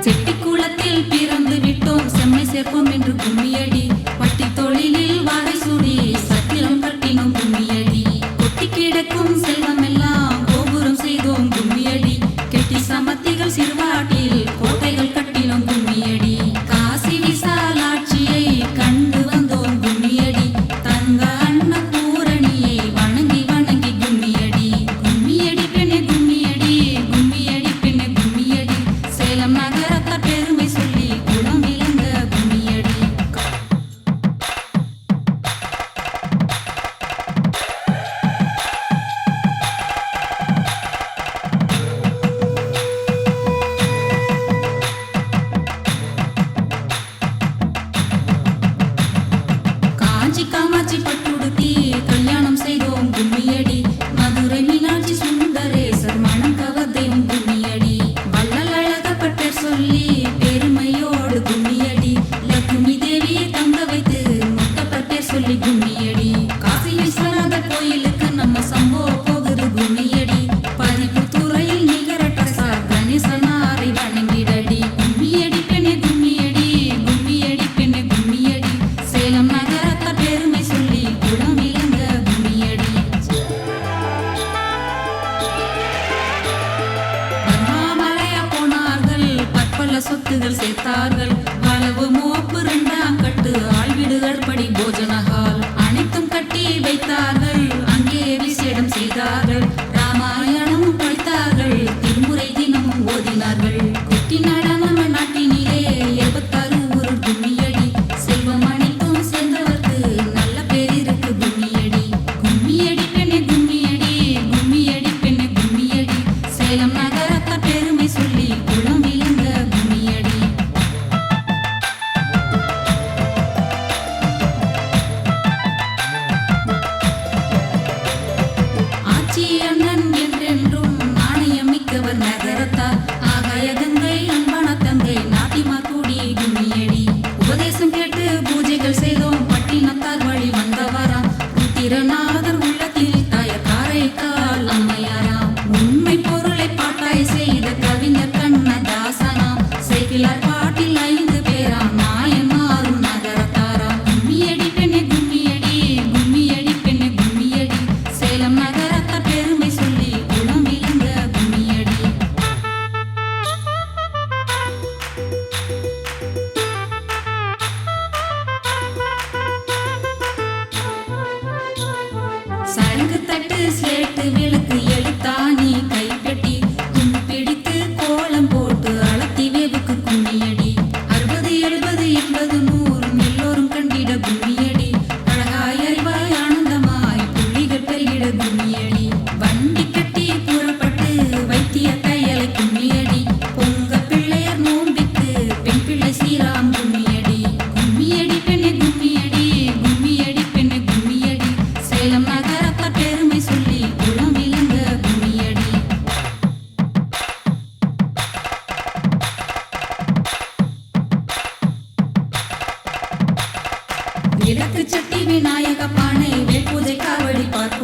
செட்டி குளத்தில் பிறந்து விட்டோம். செம்மை சேர்ப்போம் என்று கும்மியடி. பட்டி தொழிலில் வாகை சூடி சத்திரம் கட்டினோம் கும்மியடி. கொட்டி கிடக்கும் செல்வம் எல்லாம் சொத்துகள் சேர்த்தார்கள். அளவு மோப்பு இரண்டாங்கட்டு ஆழ்வீடுகள் படி போஜனகால் அனைத்தும் கட்டி வைத்தார்கள். அங்கே விசேடம் செய்தார்கள். like this. பானை வெண்பூதை காவடி பார்த்து